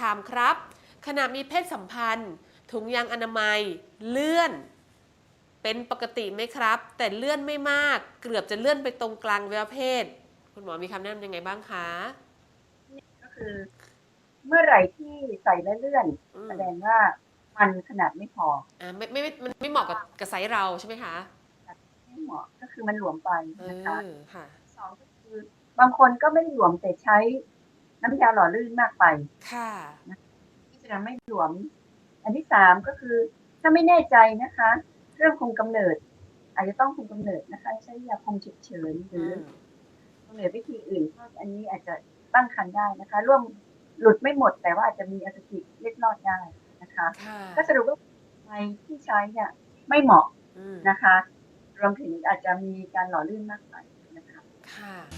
ถามครับ ขณะมีเพศสัมพันธ์ ถุงยางอนามัย เลื่อน เป็นปกติไหมครับ แต่เลื่อนไม่มาก เกือบจะเลื่อนไปตรงกลางอวัยวะเพศ คุณหมอมีคำแนะนำยังไงบ้างคะก็คือ เมื่อไหร่ที่ใส่และเลื่อนอืมแสดงว่ามันขนาดไม่พออ่าไม่ไม่ไม่มันไม่เหมาะกับกับไซส์เราใช่ไหมคะไม่เหมาะก็คือมันหลวมไปเอนะคะอค่ะสองก็คือบางคนก็ไม่ได้หลวมแต่ใช้ น้ำยาหล่อลื่นมากไปค่ะที่จะทำให้หลวม อันที่สามก็คือ ถ้าไม่แน่ใจนะคะ เรื่องคุมกำเนิด อาจจะต้องคุมกำเนิดนะคะ ใช้ยาคุมฉุกเฉินหอืรือมกำเนิดวิธีอื่นเพราะอันนี้อาจจะตั้งครรภ์ได้นะคะ ร่วมหลุดไม่หมด แต่ว่าอาจจะมีอสุจิเล็ดลอดได้นะคะค่ะก็สรุปว่าไฟที่ใช้เนี่ยไม่เหมาะอืมนะคะ รวมถึงอาจจะมีการหล่อลื่นมากไปนะคะค่ะรักคืออะไร